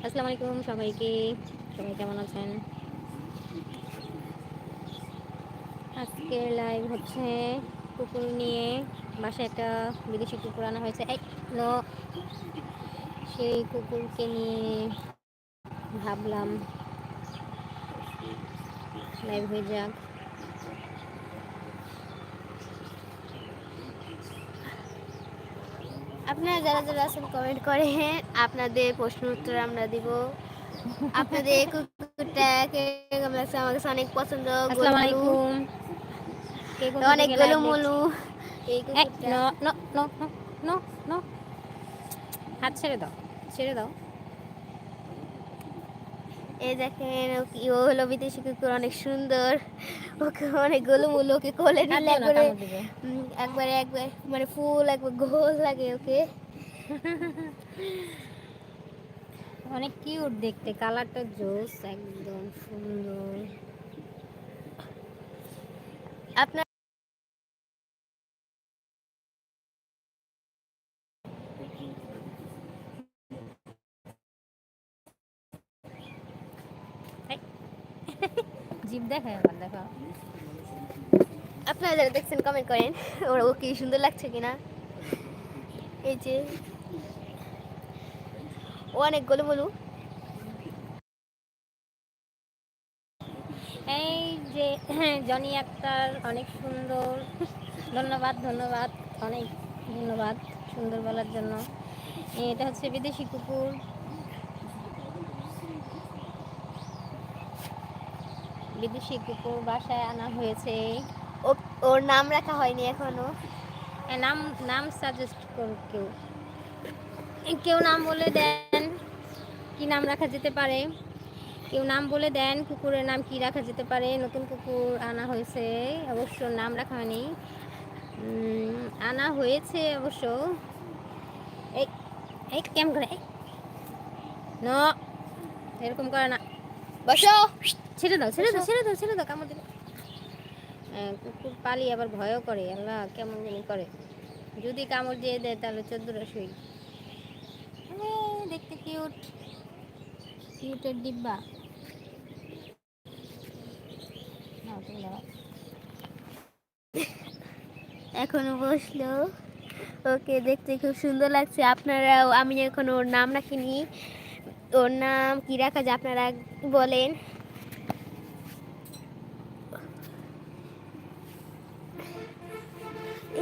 আসসালামু আলাইকুম সবাইকে। সবাই কেমন আছেন? আজকে লাইভ হচ্ছে কুকুর নিয়ে। বাসায় একটা বিদেশি কুকুর আনা হয়েছে। নো। সেই কুকুরকে নিয়ে ভাবলাম লাইভ হয়ে যাক। আপনারা যারা যারা আছেন কমেন্ট করে আপনাদের প্রশ্ন উত্তর আমরা দিব। আপনাদের কুকুরটা কুকুরটা কেমন লাগছে আমার কাছে অনেক পছন্দ কে অনেক গোলুমুলু হাত ছেড়ে দাও ছেড়ে দাও। এই দেখেন ও হলো বিদেশি কুকুর অনেক সুন্দর। ওকে অনেক গোলুমুলু ওকে কোলে নিলে একবারে একবারে একবার মানে ফুল একবার গোল লাগে ওকে। অনেক কিউট দেখতে কালারটা জোস একদম সুন্দর। আপনার দেখায় আবার দেখো। আপনারা যারা দেখছেন কমেন্ট করেন ওর ও কি সুন্দর লাগছে কিনা? এই যে ও অনেক গোলুমুলু। এই যে জনি আক্তার অনেক সুন্দর। ধন্যবাদ ধন্যবাদ অনেক ধন্যবাদ সুন্দর বলার জন্য। এটা হচ্ছে বিদেশি কুকুর। বিদেশি কুকুর বাসায় আনা হয়েছে। ওর নাম রাখা হয়নি এখনও? নাম নাম সাজেস্ট করুন কেউ। কেউ নাম বলে দেন কি নাম রাখা যেতে পারে। কেউ নাম বলে দেন কুকুরের নাম কি রাখা যেতে পারে। নতুন কুকুর আনা হয়েছে অবশ্য নাম রাখা হয়নি। আনা হয়েছে অবশ্য। এই এই কেমন করে? ন এরকম করে না। বসো। ছেড়ে দাও ছেড়ে দাও ছেড়ে দাও ছেড়ে দাও কামড় দিলে। হ্যাঁ, কুকুর পালি আবার ভয়ও করে আল্লাহ কেমন জানি করে। যদি কামড় দিয়ে দেয় তাহলে চোদ্দটা শুই। দেখতে কিউট কিউটের ডিব্বা। এখনও বসল। ওকে দেখতে খুব সুন্দর লাগছে। আপনারাও আমি এখন ওর নাম রাখিনি। ওর নাম কি রাখা যায় আপনারা বলেন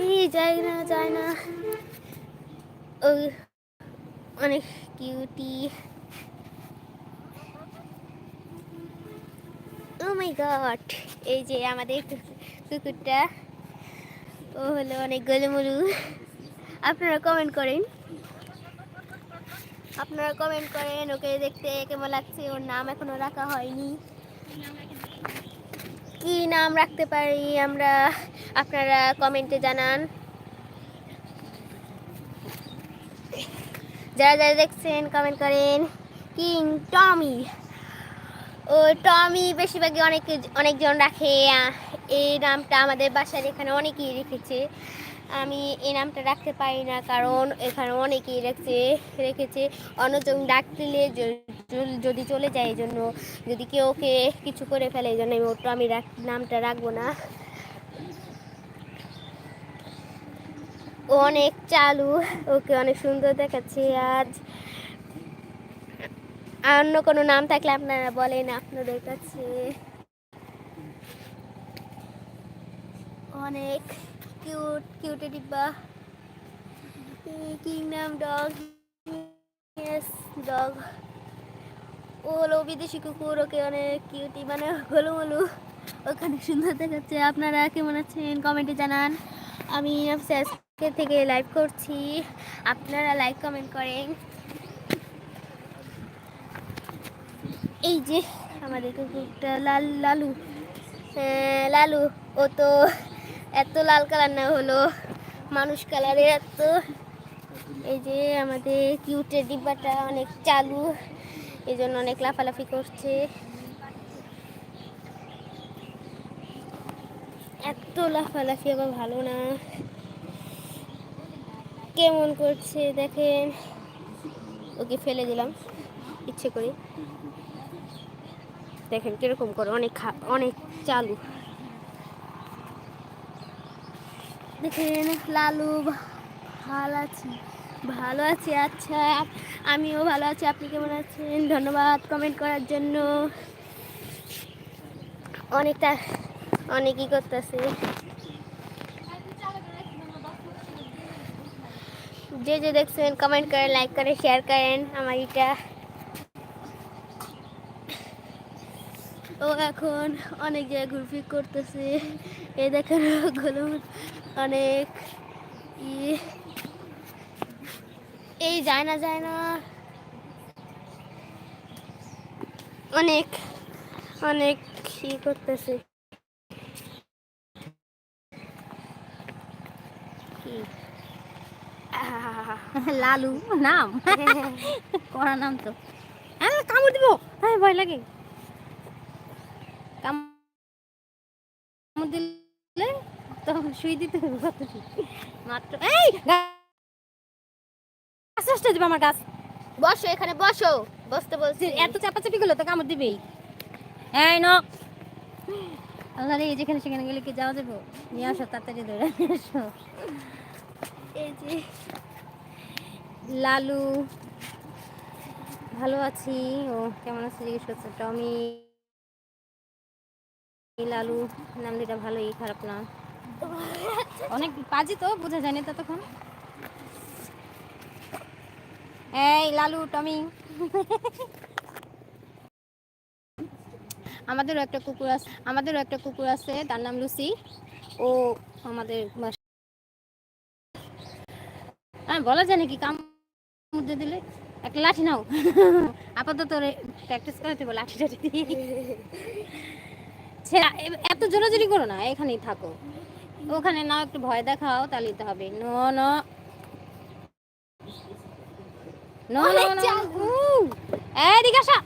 এই যায় না যায় না। ওই অনেক কিউটি ও মাই গড এই যে আমাদের কুকুরটা। ও হলো অনেক গোলুমুলু। আপনারা কমেন্ট করেন। আপনারা কমেন্ট করেন, ওকে দেখতে কেমন লাগছে? ওর নাম এখনও রাখা হয়নি। কি নাম রাখতে পারি আমরা? আপনারা কমেন্টে জানান। যারা যারা দেখছেন কমেন্ট করেন। কিং টমি। ও টমি বেশিরভাগই অনেক, অনেকজন রাখে। এই নামটা আমাদের বাসার এখানে অনেকেই রেখেছে। আমি এই নামটা রাখতে পারি না, কারণ এখানে অনেকেই রেখেছে রেখেছে। অন্যজন ডাক দিলে যদি চলে যায় এই জন্য যদি কেউ ওকে কিছু করে ফেলে এই জন্য আমি টমি রাখ, নামটা রাখব না। অনেক চালু। ওকে অনেক সুন্দর দেখাচ্ছে আজ। অন্য কোনো নাম থাকলে আপনারা বলেন, আপনাদের কাছে। অনেক কিউট কিউট ডিব্বা। Kingdom dog. Yes dog. ও হলো বিদেশি কুকুর, ওকে অনেক কিউটি মানে গোলুমলু ওখানে সুন্দর দেখাচ্ছে। আপনারা কেমন আছেন? কমেন্টে জানান। আমি আজকে থেকে লাইভ করছি। আপনারা লাইক কমেন্ট করেন। এই যে আমাদের কুকুরটা লাল লালু। হ্যাঁ, লালু ও তো এত লাল কালার না হলো। মানুষ কালারে এত। এই যে আমাদের কিউটের ডিব্বাটা অনেক চালু। এই জন্য অনেক লাফালাফি করছে। এত লাফালাফি আবার ভালো না। কেমন করছে দেখেন। ওকে ফেলে দিলাম, ইচ্ছে করে দেখেন কীরকম করে, অনেক অনেক চালু। দেখেন, লালু ভালো আছি ভালো আছি। আচ্ছা আমিও ভালো আছি, আপনি কেমন আছেন? ধন্যবাদ কমেন্ট করার জন্য। অনেকটা, অনেকই করতেছে। যে যে দেখছেন কমেন্ট করেন লাইক করে শেয়ার করেন আমার এটা। ও এখন অনেক জায়গায় ঘুরফির করতেছে। এ দেখেন ওগুলো অনেক এই যায় না যায় না। অনেক অনেক ই করতেছে কি আহা লালু নাম? কড়া নাম তো। হ্যাঁ কামড় দিব। হ্যাঁ ভয় লাগে। কামড় দিলে তখন শুই দিতে হবে কত মাত্র এই! গাছ দিবে আমার গাছ। বসো এখানে বসো। বসতে বলছি। এত চাপাচাপি গুলো তো কামড় দিবেই। এই ন আল্লাহ রে যেখানে সেখানে গেলে কি যাওয়া যাব? নিয়ে আসো তাড়াতাড়ি ধরে নিয়ে আসো। এই যে লালু, ভালো আছি। ও, কেমন আছে জিজ্ঞেস করছে? টমি, লালু নাম দুটা ভালোই, খারাপ না। অনেক পাজি তো, বোঝা যায়নি ততক্ষণ। এই, লালু, টমি। আমাদেরও একটা কুকুর আছে আমাদেরও একটা কুকুর আছে, তার নাম লুসি। ও আমাদের হ্যাঁ বলা যায় নাকি কাম মধ্যে দিলে একটা লাঠি নাও। আপাতত প্র্যাকটিস করাতে বলে লাঠি টাঠি দিয়ে ছেড়া এত জোরাজোরি করো না এখানেই থাকো। ওখানে নাও একটু ভয় দেখাও তাহলে তো হবে। No no. নো নো অনেক নো। চালু। এদিকে আসা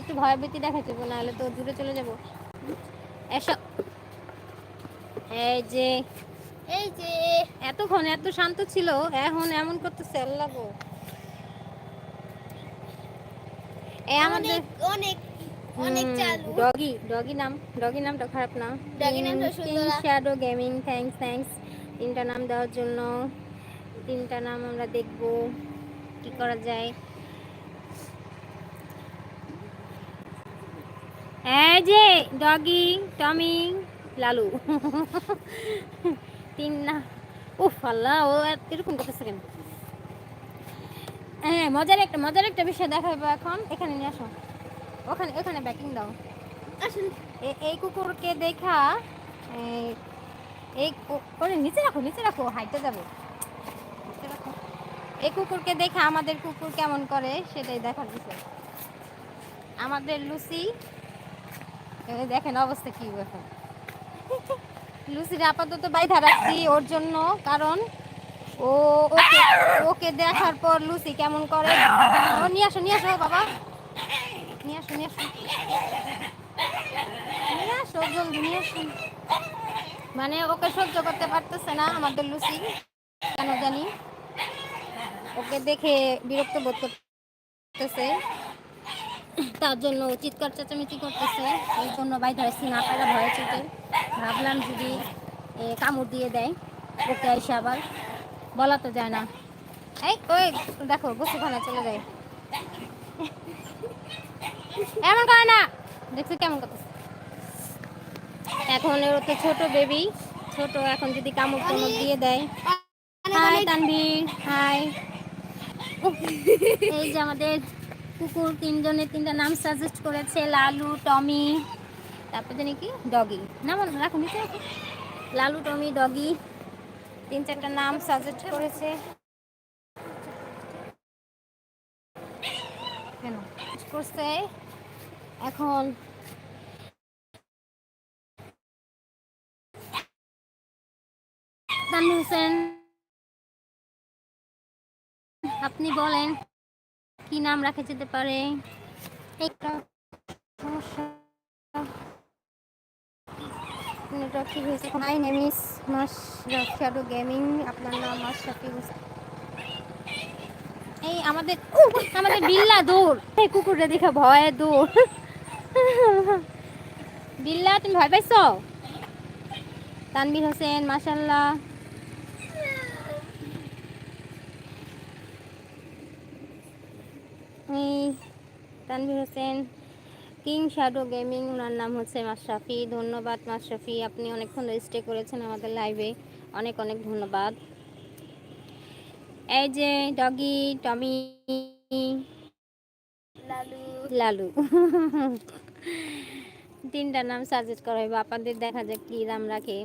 একটু ভয়ভীতি দেখাতে না হলে তো দূরে চলে যাব। এসো। এই যে এই যে এতক্ষণ এত শান্ত ছিল এখন এমন গো। এ আমাদের অনেক অনেক অনেক চালু। ডগি ডগি নাম ডগি নামটা খারাপ না। Doggy নামটা সুন্দর। শ্যাডো গেমিং থ্যাঙ্কস থ্যাঙ্কস তিনটা নাম দেওয়ার জন্য তিনটা নাম আমরা দেখব কি করা যায়। এই যে ডগি টমি লালু। তিন না উফ আল্লাহ ও এরকম করতেছে কেন? হ্যাঁ মজার একটা মজার একটা বিষয় দেখাবো এখন। এখানে নিয়ে আসো। ওখানে ওখানে ব্যাকিং দাও। আসুন। এই কুকুরকে দেখা এই- ওরে নিচে রাখো নিচে রাখো হাইটে যাবে। রাখো। এই কুকুরকে দেখে আমাদের কুকুর কেমন করে সেটাই দেখার বিষয়। আমাদের লুসি দেখেন অবস্থা কি এখন লুসির আপাতত বাইধা রাখছি ওর জন্য, কারণ ও, ওকে ওকে দেখার পর লুসি কেমন করে? ও, নিয়ে আসো নিয়ে আসো বাবা। নিয়ে আসো নিয়ে আসো। নিয়ে আসো, জলদি নিয়ে আসো। মানে ওকে সহ্য করতে পারতেছে না আমাদের লুসি, কেন জানি। ওকে দেখে বিরক্ত বোধ করতেছে। তার জন্য চিৎকার চেঁচামেচি করতেছে। এই জন্য বাই ধরেছি না পারা ভয়ে চোটে ভাবলাম যদি কামড় দিয়ে দেয় ওকে এসে আবার। বলা তো যায় না। এই, ওই, দেখো গোসুখানা চলে যায়। এমন করে না। দেখছি কেমন করতেছে। এখন ওর তো ছোট বেবি ছোট, এখন যদি কামড় টামড় দিয়ে দেয়। হাই হাই এই যে আমাদের কুকুর তিনজনের তিনটা নাম সাজেস্ট করেছে, লালু, টমি। তারপর জানি কি? ডগি না মনে রাখো, নিচে রাখো। লালু, টমি ডগি তিন চারটা নাম সাজেস্ট করেছে। কেন? করছে। এখন আপনি বলেন কি নাম রাখা যেতে পারে? সমস্যা নেটওয়ার্ক ঠিক হয়েছে? My name is mass gaming আপনার নাম মাশরাফি হোসেন এই আমাদের আমাদের বিল্লা দৌড়। এই কুকুরটা দেখে ভয়ে দৌড়। বিল্লা, তুমি ভয় পাইছো? তানবির হোসেন মাশাল্লাহ এই Tanvir Hossain. King Shadow Gaming, ওনার নাম হচ্ছে মাশরাফি ধন্যবাদ মাশরাফি আপনি অনেকক্ষণ স্টে করেছেন আমাদের লাইভে অনেক অনেক ধন্যবাদ। এই যে ডগি, টমি, লালু। লালু। তিনটা নাম সাজেস্ট করা হইব, আপনাদের দেখা যাক কী নাম রাখে।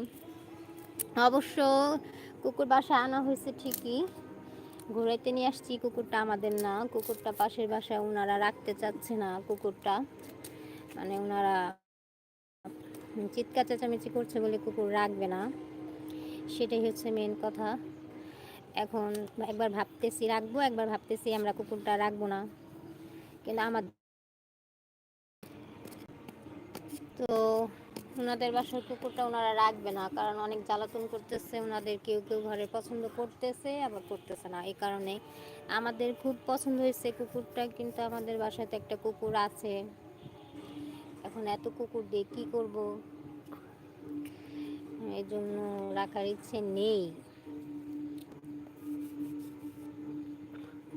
অবশ্য কুকুর বাসা আনা হয়েছে ঠিকই। ঘুরাইতে নিয়ে আসছি, কুকুরটা আমাদের না। কুকুরটা পাশের বাসায় ওনারা রাখতে চাচ্ছে না, কুকুরটা। মানে ওনারা চিৎকার চেঁচামেচি করছে বলে কুকুর রাখবে না। সেটাই হচ্ছে মেন কথা। এখন একবার ভাবতেছি রাখব, একবার ভাবতেছি আমরা কুকুরটা রাখব না। কিন্তু আমার তো ওনাদের বাসার কুকুরটা ওনারা রাখবে না, কারণ অনেক জ্বালাতন করতেছে ওনাদের কেউ কেউ ঘরে পছন্দ করতেছে, আবার করতেছে না। এই কারণে আমাদের খুব পছন্দ হয়েছে কুকুরটা, কিন্তু আমাদের বাসায় তো একটা কুকুর আছে। এখন এত কুকুর দিয়ে কী করব? এই জন্য রাখার ইচ্ছে নেই।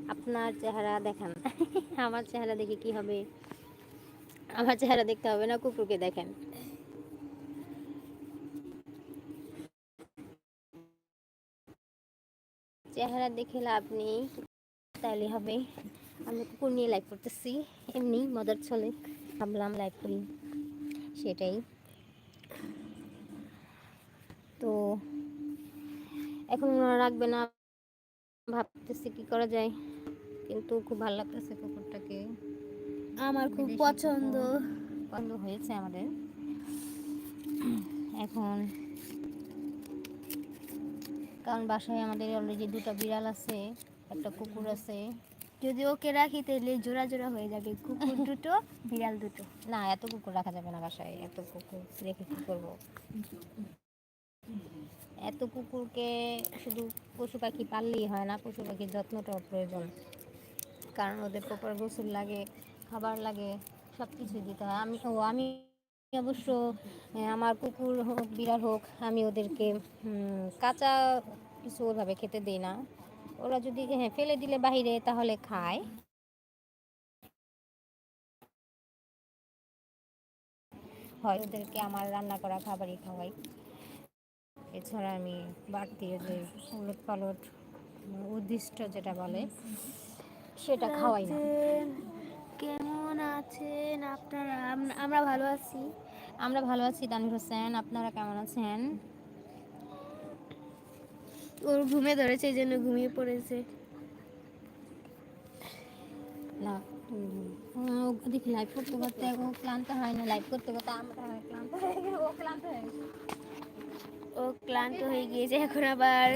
আপনার চেহারা দেখান। আমার চেহারা দেখে কি হবে? আমার চেহারা দেখতে হবে না, কুকুরকে দেখেন। চেহারা দেখে লাভ নেই তাহলে হবে। আমি কুকুর নিয়ে লাইভ করতেছি এমনি মজার ছলে। ভাবলাম লাইভ করি সেটাই। তো এখন ওনারা রাখবে না ভাবতেছি কি করা যায় কিন্তু খুব ভালো লাগতেছে কুকুরটাকে। আমার খুব পছন্দ। পছন্দ হয়েছে আমাদের। এখন কারণ বাসায় আমাদের অলরেডি দুটো বিড়াল আছে, একটা কুকুর আছে। যদি ওকে রাখি তাহলে জোড়া জোড়া হয়ে যাবে, কুকুর দুটো, বিড়াল দুটো। না, এত কুকুর রাখা যাবে না বাসায়, এত কুকুর রেখে কী করব? এত কুকুরকে শুধু পশু পাখি পাললেই হয় না, পশু পাখির যত্নটাও প্রয়োজন। কারণ ওদের প্রপার গোসল লাগে, খাবার লাগে সব কিছুই দিতে হয়। আমি, ও, আমি অবশ্য আমার কুকুর হোক, বিড়াল হোক, আমি ওদেরকে কাঁচা কিছু ওভাবে খেতে দিই না। ওরা যদি হ্যাঁ ফেলে দিলে বাইরে তাহলে খায়। হয়, ওদেরকে আমার রান্না করা খাবারই খাওয়াই। এছাড়া আমি বাড়তি যে উলট পালট, উদ্দিষ্ট যেটা বলে, সেটা খাওয়াই না? কেমন আছেন আপনারা? আমরা ভালো আছি। আমরা ভালো আছি তানভীর হোসেন। আপনারা কেমন আছেন? ওর ঘুমে ধরেছে এই জন্য ঘুমিয়ে পড়েছে। না ও দেখি লাইভ করতে করতে ও ক্লান্ত হয় না লাইভ করতে করতে আমরা ক্লান্ত হয়ে গেছি। ও ক্লান্ত হয়ে গেছে। ও ক্লান্ত হয়ে গিয়েছে এখন আবার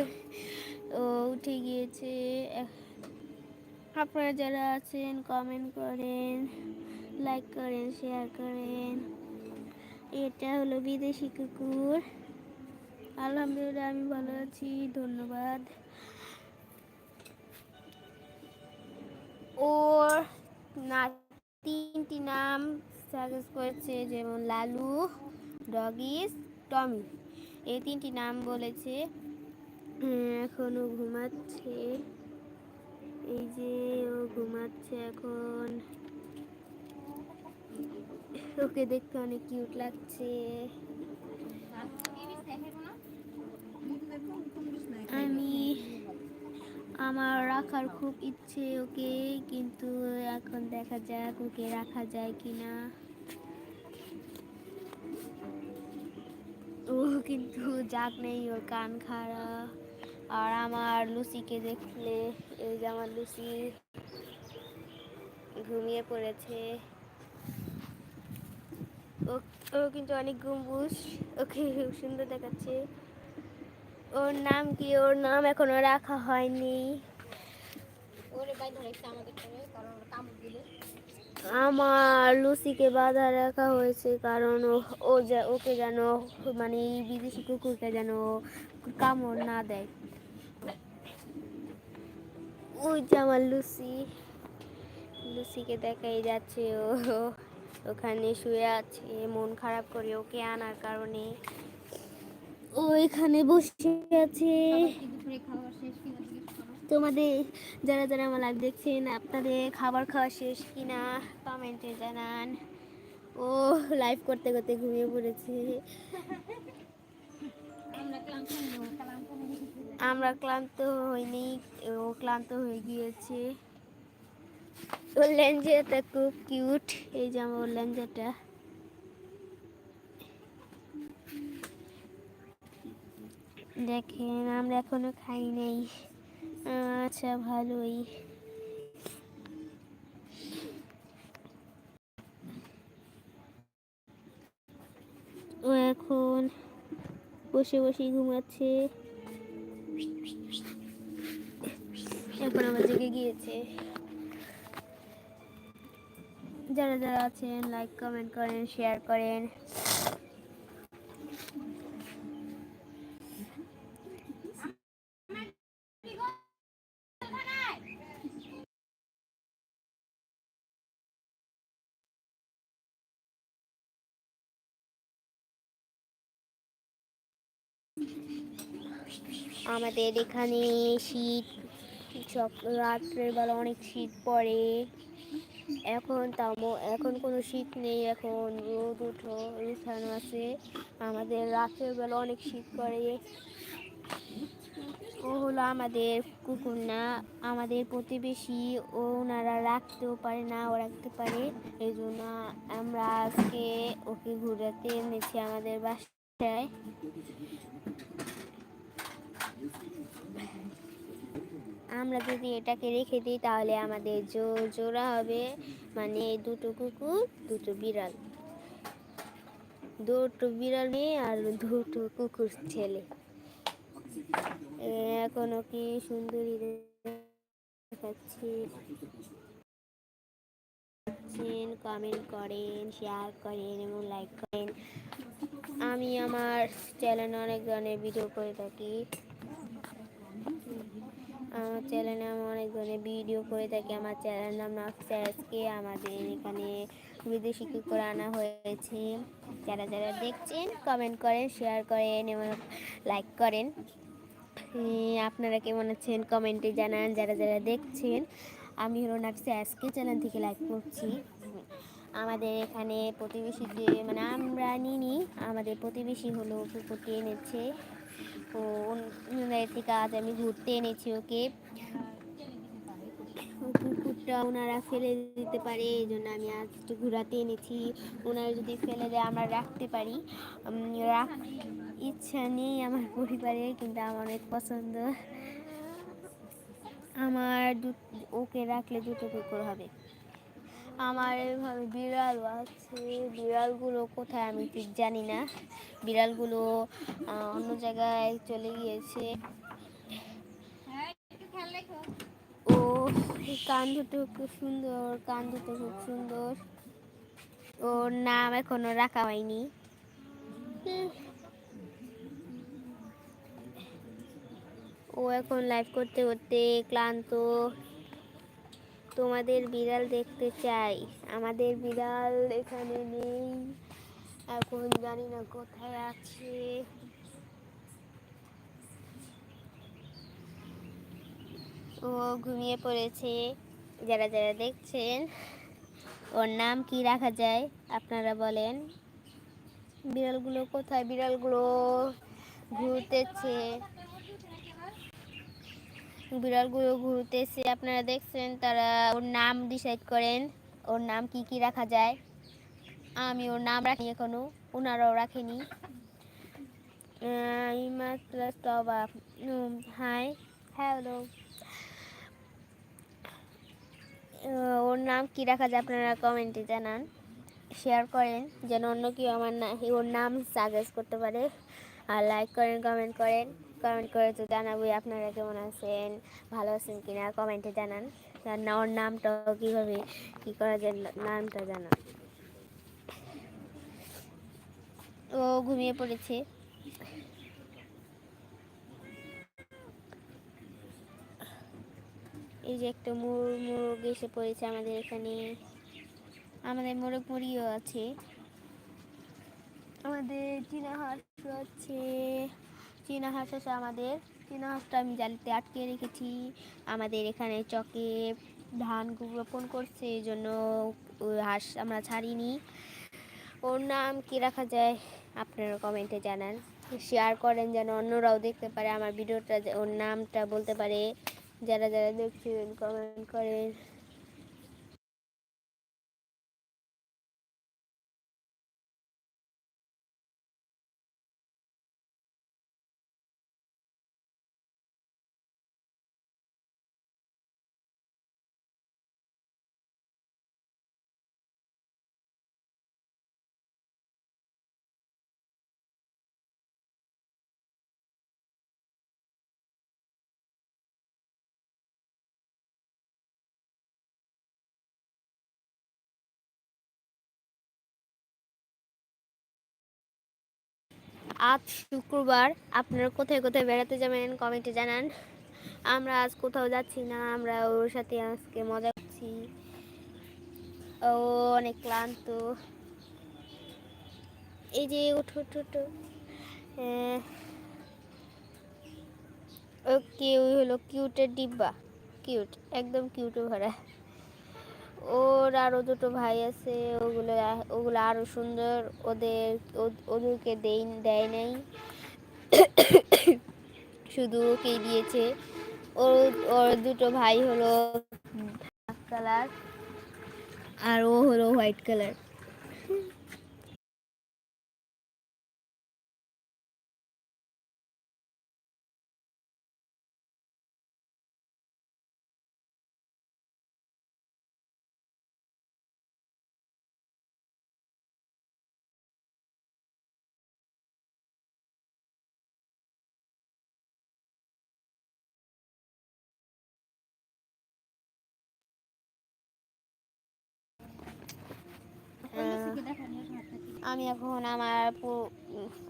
ও উঠে গিয়েছে। আপনারা যারা আছেন কমেন্ট করেন লাইক করেন শেয়ার করেন। এটা হলো বিদেশি কুকুর। আলহামদুলিল্লাহ আমি ভালো আছি ধন্যবাদ। ওর না তিনটি নাম সাজেস্ট করেছে যেমন লালু ডগিস টমি। এই তিনটি নাম বলেছে উম, এখনও ঘুমাচ্ছে। এই যে ও ঘুমাচ্ছে এখন। ওকে দেখতে অনেক কিউট লাগছে। আমি, আমার রাখার খুব ইচ্ছে ওকে, কিন্তু এখন দেখা যাক ওকে রাখা যায় কিনা। ও কিন্তু যাক নেই, ওর কান খারাপ। আর আমার লুসিকে দেখলে এই যে আমার লুসি ঘুমিয়ে পড়েছে। ও ও কিন্তু অনেক গম্বুজ। ওকে খুব সুন্দর দেখাচ্ছে। ওর নাম কি? ওর নাম এখনও রাখা হয়নি। আমার লুসিকে বাধা রাখা হয়েছে কারণ ও- যা- ওকে যেন মানে এই বিদেশি কুকুরকে যেন কামড় না দেয়। ওই যে আমার লুসি। লুসিকে দেখাই যাচ্ছে ও। ওখানে শুয়ে আছে, মন খারাপ করে ওকে আনার কারণে। ও এখানে বসে আছে। তোমাদের, যারা যারা আমার লাইভ দেখছেন, আপনাদের খাবার খাওয়া শেষ কিনা কমেন্টে জানান। ও লাইভ করতে করতে ঘুমিয়ে পড়েছে। আমরা ক্লান্ত হইনি, ও ক্লান্ত হয়ে গিয়েছে। ওর লেঞ্জাটা খুব কিউট, এই যে আমার লেঞ্জাটা। দেখেন, আমরা এখনও খাই নাই। আচ্ছা ভালোই। ও এখন বসে বসে ঘুমাচ্ছে। এখন আমার জেগে গিয়েছে। যারা যারা আছেন লাইক কমেন্ট করেন শেয়ার করেন। আমাদের এখানে শীত রাত্রের বেলা অনেক শীত পড়ে। এখন তাও এখন কোনো শীত নেই, এখন রোদ উঠো উঠানো আছে। আমাদের রাতের বেলা অনেক শীত পড়ে। ও হলো আমাদের কুকুর না, আমাদের প্রতিবেশী। ও ওনারা রাখতেও পারে না, ও রাখতে পারে। এই জন্য আমরা আজকে ওকে ঘুরাতে এনেছি আমাদের বাসায়। আমরা যদি এটাকে রেখে দিই, তাহলে আমাদের জো জোড়া হবে। মানে দুটো কুকুর, দুটো বিড়াল। দুটো বিড়াল মেয়ে আর দুটো কুকুর ছেলে। এখনও কি সুন্দরী দেখাচ্ছি? কমেন্ট করেন শেয়ার করেন এবং লাইক করেন। আমি আমার চ্যানেলে অনেক ধরনের ভিডিও করে থাকি। আমার চ্যানেলে আমি অনেক ধরনের ভিডিও করে থাকি। আমার চ্যানেল নাম নাফসাসকে আমাদের এখানে বিদেশি কুকুর আনা হয়েছে, যারা যারা দেখছেন কমেন্ট করেন শেয়ার করেন এবং লাইক করেন। আপনারা কেমন আছেন? কমেন্টে জানান, যারা যারা দেখছেন। আমি হলো নাফসি আজকে চ্যানেল থেকে লাইক করছি। আমাদের এখানে প্রতিবেশী মানে আমরা নিনি, আমাদের প্রতিবেশী হলো কুকুরটি এনেছে। ওনাদের থেকে আজ আমি ঘুরতে এনেছি ওকে। কুকুরটা ওনারা ফেলে দিতে পারে, এই জন্য আমি আজ একটু ঘোরাতে এনেছি। ওনারা যদি ফেলে দেয়, আমরা রাখতে পারি। রাখ ইচ্ছা নেই আমার পরিবারে, কিন্তু আমার অনেক পছন্দ। আমার দু- ওকে রাখলে দুটো কুকুর হবে। আমার এভাবে বিড়াল আছে। বিড়ালগুলো কোথায় আমি ঠিক জানি না। বিড়ালগুলো অন্য জায়গায় চলে গিয়েছে। ও কান দুটো খুব সুন্দর কান দুটো খুব সুন্দর। ওর নাম এখনও রাখা হয়নি। ও এখন লাইভ করতে করতে ক্লান্ত। তোমাদের বিড়াল দেখতে চাই। আমাদের বিড়াল এখানে নেই। এখন জানি না কোথায় আছে। ও ঘুমিয়ে পড়েছে। যারা যারা দেখছেন, ওর নাম কি রাখা যায় আপনারা বলেন। বিড়ালগুলো কোথায়? বিড়ালগুলো ঘুরতেছে। বিড়ালগুলো ঘুরতেছে, আপনারা দেখছেন, তারা ওর নাম ডিসাইড করেন, ওর নাম কি কি রাখা যায়। আমি ওর নাম রাখি এখনও ওনারাও রাখেনি। হাই হ্যালো ওর নাম কি রাখা যায় আপনারা কমেন্টে জানান শেয়ার করেন, যেন অন্য কেউ আমার না ওর নাম সাজেস্ট করতে পারে। আর লাইক করেন কমেন্ট করেন। কমেন্ট করে তো জানাবই আপনারা কেমন আছেন, ভালো আছেন কিনা কমেন্টে জানান। না, ওর নামটাও কীভাবে, কী করা যায়, নামটা জানান। ও ঘুমিয়ে পড়েছে। এই যে একটা মোর মোরগ এসে পড়েছে আমাদের এখানে। আমাদের মোরগ মুরগিও আছে। আমাদের চীনা হাঁস আছে। চীনা হাঁস আছে আমাদের। চীনা হাঁসটা আমি জালিতে আটকে রেখেছি। আমাদের এখানে চকে ধান রোপণ করছে, এই জন্য হাঁস আমরা ছাড়িনি। ওর নাম কি রাখা যায় আপনারা কমেন্টে জানান। শেয়ার করেন যেন অন্যরাও দেখতে পারে আমার ভিডিওটা ওর নামটা বলতে পারে। যারা যারা দেখছেন কমেন্ট করেন। আজ শুক্রবার। আপনারা কোথায় কোথায় বেড়াতে যাবেন কমেন্টে জানান। আমরা আজ কোথাও যাচ্ছি না আমরা ওর সাথে আজকে মজা করছি। ও অনেক ক্লান্ত। এই যে উঠো ওঠো আহ, ওকে ওই হলো কিউটের ডিব্বা। কিউট একদম কিউটে ভরা। ওর আরও দুটো ভাই আছে, ওগুলো ওগুলো আরও সুন্দর, ওদের ওদেরকে দেয় নাই। শুধু ওকেই দিয়েছে। ওর ওর দুটো ভাই হলো ব্ল্যাক কালার আর ও হলো হোয়াইট কালার আমি এখন আমার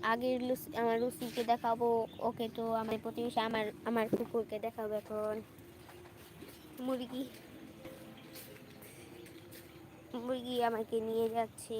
আগের লুচি আমার লুচিকে দেখাবো। ওকে তো আমার প্রতিবেশী আমার আমার কুকুরকে দেখাবো এখন। মুরগি। মুরগি আমাকে নিয়ে যাচ্ছে।